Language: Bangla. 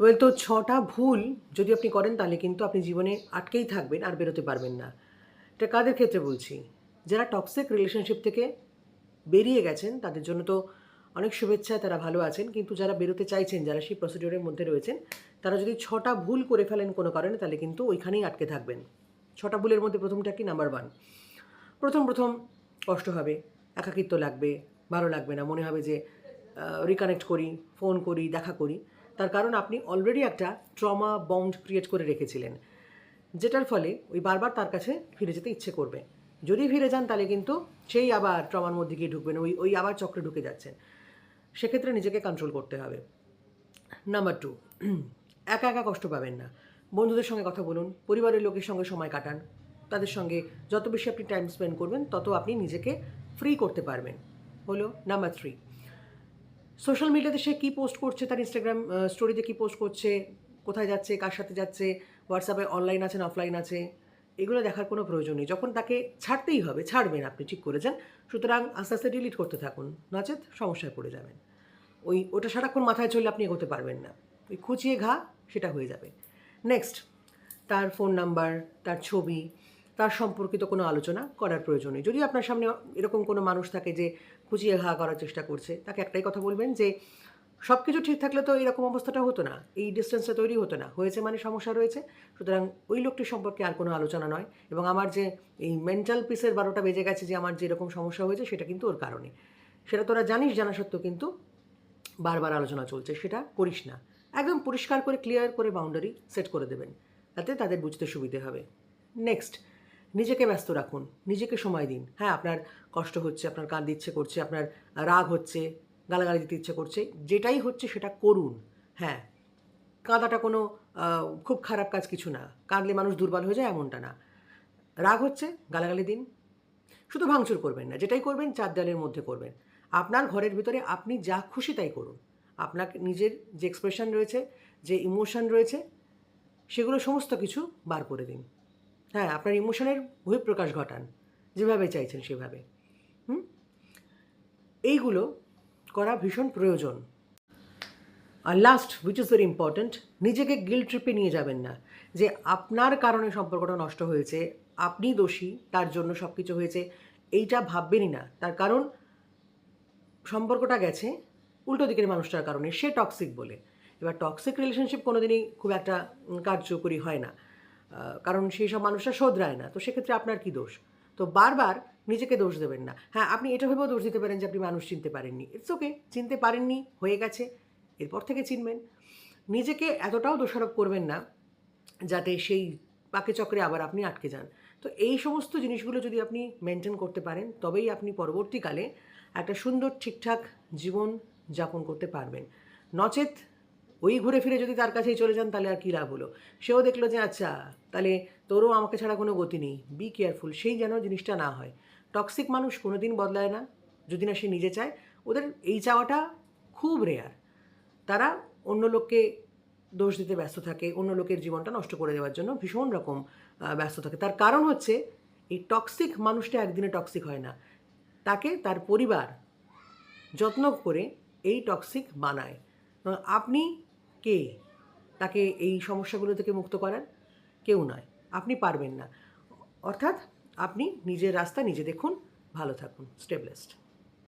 ওয়েল তো ছটা ভুল যদি আপনি করেন তাহলে কিন্তু আপনি জীবনে আটকেই থাকবেন আর বেরোতে পারবেন না। এটা কাদের ক্ষেত্রে বলছি? যারা টক্সিক রিলেশনশিপ থেকে বেরিয়ে গেছেন, তাদের জন্য তো অনেক শুভেচ্ছা, তারা ভালো আছেন। কিন্তু যারা বেরোতে চাইছেন, যারা সেই প্রসিডিওরের মধ্যে রয়েছেন, তারা যদি ছটা ভুল করে ফেলেন কোনো কারণে, তাহলে কিন্তু ওইখানেই আটকে থাকবেন। ছটা ভুলের মধ্যে প্রথমটা কি? নাম্বার ওয়ান প্রথম প্রথম কষ্ট হবে, একাকিত্ব লাগবে, ভালো লাগবে না। মনে হবে যে রিকানেক্ট করি ফোন করি, দেখা করি। তার কারণ আপনি অলরেডি একটা ট্রমা বন্ড ক্রিয়েট করে রেখেছিলেন, যেটার ফলে ওই বারবার তার কাছে ফিরে যেতে ইচ্ছে করবে। যদি ফিরে যান, তাহলে কিন্তু সেই আবার ট্রমার মধ্যে গিয়ে ঢুকবেন, ওই ওই আবার চক্রে ঢুকে যাচ্ছেন। সেক্ষেত্রে নিজেকে কন্ট্রোল করতে হবে। নাম্বার টু একা একা কষ্ট পাবেন না। বন্ধুদের সঙ্গে কথা বলুন, পরিবারের লোকের সঙ্গে সময় কাটান। তাদের সঙ্গে যত বেশি আপনি টাইম স্পেন্ড করবেন, তত আপনি নিজেকে ফ্রি করতে পারবেন। হলো নাম্বার থ্রি সোশ্যাল মিডিয়াতে সে কী পোস্ট করছে? তার ইনস্টাগ্রাম স্টোরিতে কী পোস্ট করছে? কোথায় যাচ্ছে? কার সাথে যাচ্ছে? হোয়াটসঅ্যাপে অনলাইন আছেন অফলাইন আছে? এগুলো দেখার কোনো প্রয়োজন নেই। যখন তাকে ছাড়তেই হবে, ছাড়বেন আপনি, ঠিক করেছেন? সুতরাং আস্তে আস্তে ডিলিট করতে থাকুন। নচেত সমস্যায় পড়ে যাবেন। ওই, ওটা সারাক্ষণ মাথায় চললে আপনি এগোতে পারবেন না। ওই খুঁচিয়ে ঘা, সেটা হয়ে যাবে। নেক্সট তার ফোন নাম্বার তার ছবি তার সম্পর্কিত কোনো আলোচনা করার প্রয়োজন নেই। যদি আপনার সামনে এরকম কোনো মানুষ থাকে যে খুঁচিয়ে ঘা করার চেষ্টা করছে, তাকে একটাই কথা বলবেন যে সব কিছু ঠিক থাকলে তো এরকম অবস্থাটা হতো না, এই ডিস্টেন্সটা তৈরি হতো না। হয়েছে মানে সমস্যা রয়েছে। সুতরাং ওই লোকটির সম্পর্কে আর কোনো আলোচনা নয় এবং আমার যে এই মেন্টাল পিসের বারোটা বেজে গেছে যে আমার যে এরকম সমস্যা হয়েছে সেটা কিন্তু ওর কারণে। সেটা তোরা জানিস, জানা সত্ত্বেও কিন্তু বারবার আলোচনা চলছে, সেটা করিস না। একদম পরিষ্কার করে ক্লিয়ার করে বাউন্ডারি সেট করে দেবেন। তাতে তাদের বুঝতে সুবিধে হবে। নেক্সট নিজেকে ব্যস্ত রাখুন, নিজেকে সময় দিন। হ্যাঁ আপনার কষ্ট হচ্ছে, আপনার কাঁদতে ইচ্ছে করছে, আপনার রাগ হচ্ছে, গালাগালি দিতে ইচ্ছে করছে, যেটাই হচ্ছে সেটা করুন। হ্যাঁ কাঁদাটা কোনো খুব খারাপ কাজ কিছু না। কাঁদলে মানুষ দুর্বল হয়ে যায় এমনটা না। রাগ হচ্ছে, গালাগালি দিন। শুধু ভাঙচুর করবেন না, যেটাই করবেন চার দেয়ালের মধ্যে করবেন। আপনার ঘরের ভিতরে আপনি যা খুশি তাই করুন। আপনাকে, নিজের যে এক্সপ্রেশন রয়েছে, যে ইমোশন রয়েছে, সেগুলো সমস্ত কিছু বার করে দিন। হ্যাঁ আপনার ইমোশনের বহিঃপ্রকাশ ঘটান, যেভাবে চাইছেন সেভাবে। হুম? এইগুলো করা ভীষণ প্রয়োজন। আর last which is very important নিজেকে গিল ট্রিপে নিয়ে যাবেন না। যে আপনার কারণে সম্পর্কটা নষ্ট হয়েছে, আপনি দোষী, তার জন্য সব কিছু হয়েছে, এইটা ভাববেনই না। তার কারণ, সম্পর্কটা গেছে উল্টো দিকের মানুষটার কারণে, সে টক্সিক বলে। এবার টক্সিক রিলেশনশিপ কোনোদিনই খুব একটা কার্যকরী হয় না। কারণ সেই সব মানুষরা শোধরায় না। তো সেক্ষেত্রে আপনার কি দোষ? তো বারবার নিজেকে দোষ দেবেন না। হ্যাঁ আপনি এটা ভেবেও দোষ দিতে পারেন যে আপনি মানুষ চিনতে পারেননি। ইটস ওকে চিনতে পারেননি, হয়ে গেছে, এরপর থেকে চিনবেন। নিজেকে এতটাও দোষারোপ করবেন না যাতে সেই পাকে চক্রে আবার আপনি আটকে যান। তো এই সমস্ত জিনিসগুলো যদি আপনি মেনটেন করতে পারেন, তবেই আপনি পরবর্তীকালে একটা সুন্দর ঠিকঠাক জীবন যাপন করতে পারবেন। নচেত ওই ঘুরে ফিরে যদি তার কাছেই চলে যান, তাহলে আর কী লাভ হলো? সেও দেখল যে আচ্ছা তাহলে তোরও আমাকে ছাড়া কোনো গতি নেই। বি কেয়ারফুল সেই যেন জিনিসটা না হয়। টক্সিক মানুষ কোনো দিন বদলায় না। যদি না সে নিজে চায়, ওদের এই চাওয়াটা খুব রেয়ার তারা অন্য লোককে দোষ দিতে ব্যস্ত থাকে, অন্য লোকের জীবনটা নষ্ট করে দেওয়ার জন্য ভীষণ রকম ব্যস্ত থাকে। তার কারণ হচ্ছে, এই টক্সিক মানুষটা একদিনে টক্সিক হয় না। তাকে তার পরিবার যত্ন করে এই টক্সিক বানায়। আপনি কে? তাকে এই সমস্যাগুলো থেকে মুক্ত করার কেউ নয়। আপনি পারবেন না। অর্থাৎ আপনি নিজের রাস্তা নিজে দেখুন, ভালো থাকুন স্টেবলেসড